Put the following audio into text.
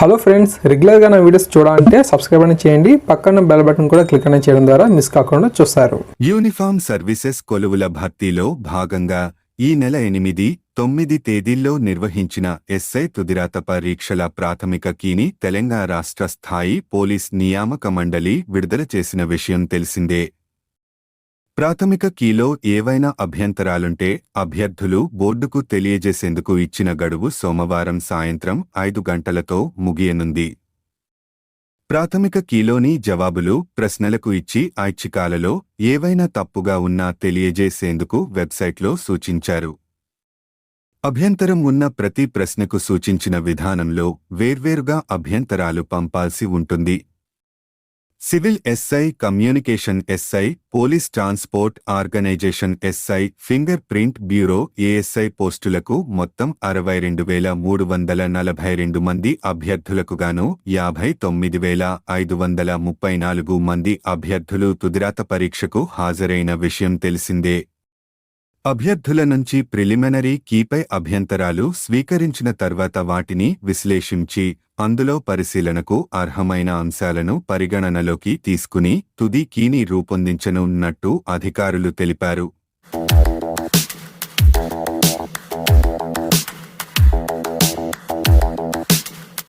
Hello friends రెగ్యులర్గా నా videos చూడాలంటే సబ్స్క్రైబ్ అని చేయండి. పక్కన బెల్ బటన్ కూడా క్లిక్ అని చేయడం ద్వారా మిస్ కాకుండా చూస్తారు. యూనిఫామ్ సర్వీసెస్ కొలువుల భర్తీలో భాగంగా ఈ నెల ఎనిమిది తొమ్మిది తేదీల్లో నిర్వహించిన ఎస్ఐ తుదిరాత పరీక్షల ప్రాథమిక కీని తెలంగాణ రాష్ట్ర స్థాయి పోలీస్ నియామక మండలి విడుదల చేసిన విషయం తెలిసిందే. ప్రాథమిక కీలో ఏవైనా అభ్యంతరాలుంటే అభ్యర్థులు బోర్డుకు తెలియజేసేందుకు ఇచ్చిన గడువు సోమవారం సాయంత్రం ఐదు గంటలతో ముగియనుంది. ప్రాథమిక కీలోని జవాబులు ప్రశ్నలకు ఇచ్చి ఐచ్ఛికాలలో ఏవైనా తప్పుగా ఉన్నా తెలియజేసేందుకు వెబ్సైట్లో సూచించారు. అభ్యంతరం ఉన్న ప్రతి ప్రశ్నకు సూచించిన విధానంలో వేర్వేరుగా అభ్యంతరాలు పంపాల్సి ఉంటుంది. Civil SI communication SI police transport organisation SI finger print bureau ASI పోస్టులకు మొత్తం అరవై రెండు వేల మూడు వందల నలభై రెండు మంది అభ్యర్థులకు గాను యాభై తొమ్మిది వేల ఐదు వందల ముప్పై నాలుగు మంది అభ్యర్థులు తుదిరాత పరీక్షకు హాజరైన విషయం తెలిసిందే. అభ్యర్థుల నుంచి ప్రిలిమినరీ కీపై అభ్యంతరాలు స్వీకరించిన తర్వాత వాటిని విశ్లేషించి అందులో పరిశీలనకు అర్హమైన అంశాలను పరిగణనలోకి తీసుకుని తుది కీని రూపొందించనున్నట్టు అధికారులు తెలిపారు.